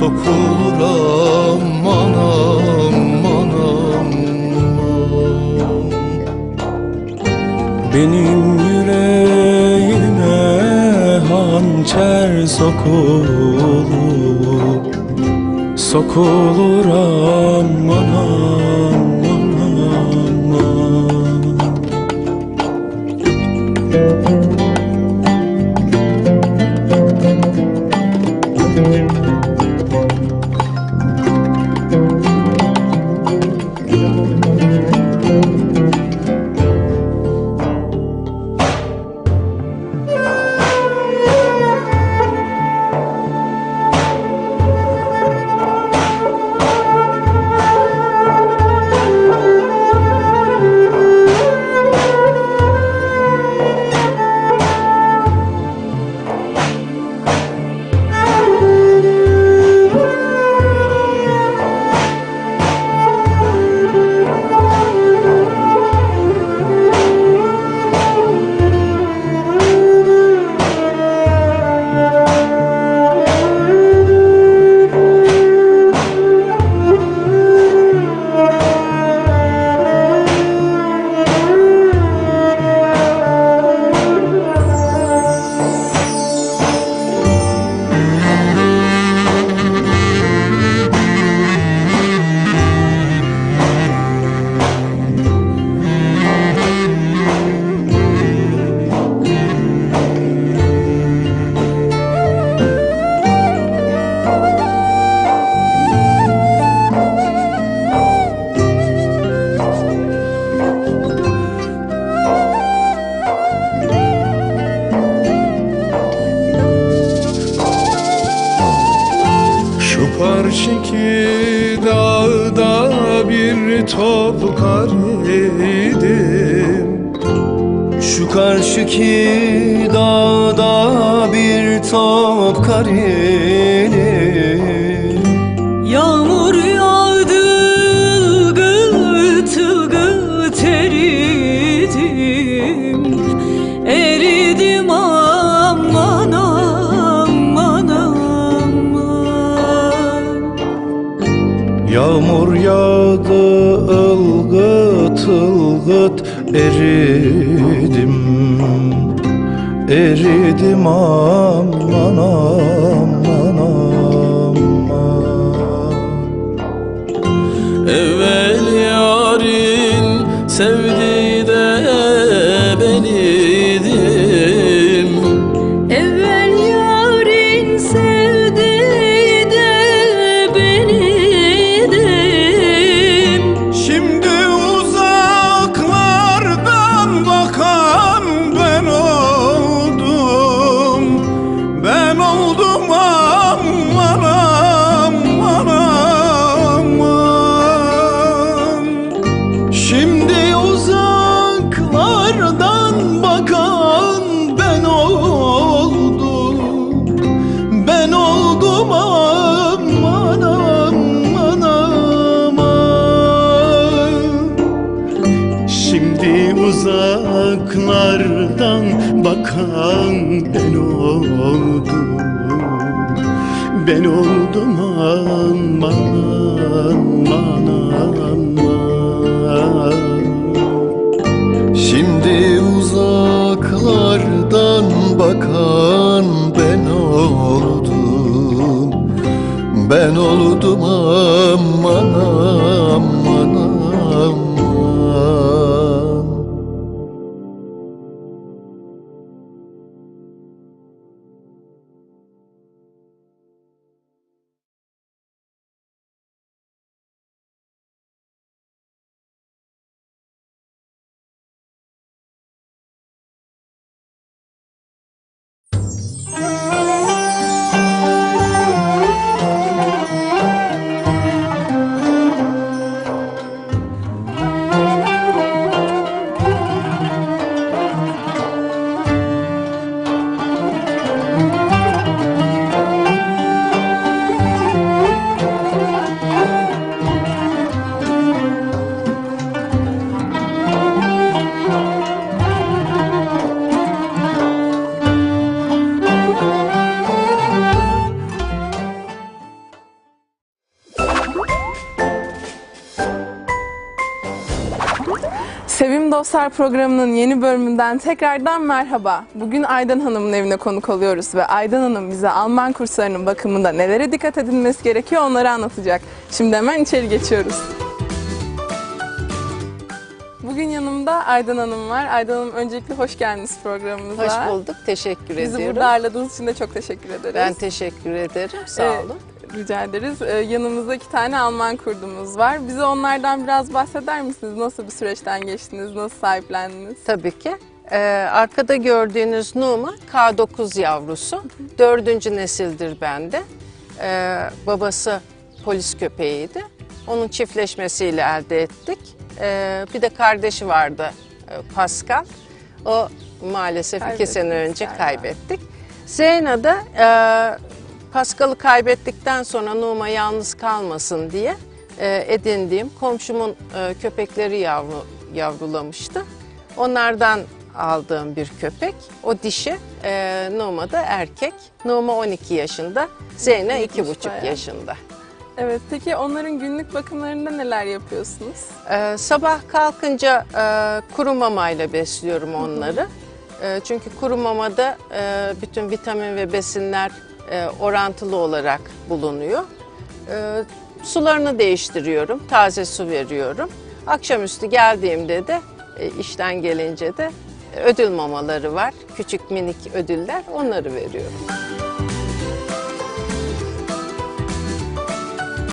Sokulur aman aman aman. Benim yüreğime hançer sokulur Sokulur aman aman top kar yedim Şu karşıki dağda bir top kar yedim Yağmur yağdı ılgıt ılgıt eridim Eridim aman aman aman. Yağmur yağdı ılgıt eridim. Eridim aman aman aman Evvel yarın sevdi de uzaklardan bakan ben oldum. Ben oldum aman aman aman Dostlar programının yeni bölümünden tekrardan merhaba. Bugün Aydan Hanım'ın evine konuk oluyoruz ve Aydan Hanım bize Alman kurslarının bakımında nelere dikkat edilmesi gerekiyor onları anlatacak. Şimdi hemen içeri geçiyoruz. Bugün yanımda Aydan Hanım var. Aydan Hanım öncelikle hoş geldiniz programımıza. Hoş bulduk. Teşekkür Bizi ediyorum. burada ağırladığınız için de çok teşekkür ederiz. Ben teşekkür ederim. Sağ Ee, olun. Rica ederiz. Ee, yanımızda iki tane Alman kurdumuz var. Bize onlardan biraz bahseder misiniz? Nasıl bir süreçten geçtiniz? Nasıl sahiplendiniz? Tabii ki. Ee, arkada gördüğünüz Numa K9 yavrusu. Dördüncü nesildir bende. Ee, babası polis köpeğiydi. Onun çiftleşmesiyle elde ettik. Ee, bir de kardeşi vardı e, Pascal. O maalesef iki sene önce galiba. kaybettik. Zeyna da e, Pascal'ı kaybettikten sonra Numa yalnız kalmasın diye e, edindiğim komşumun e, köpekleri yavru, yavrulamıştı. Onlardan aldığım bir köpek. O dişi, e, Numa da erkek. Numa 12 yaşında, Zeyna Büyükmüş 2,5 bayağı. yaşında. Evet, peki onların günlük bakımlarında neler yapıyorsunuz? Ee, sabah kalkınca e, kuru mamayla besliyorum onları. E, çünkü kuru mamada e, bütün vitamin ve besinler e, orantılı olarak bulunuyor. E, sularını değiştiriyorum, taze su veriyorum. Akşamüstü geldiğimde de e, işten gelince de ödül mamaları var. Küçük minik ödüller onları veriyorum.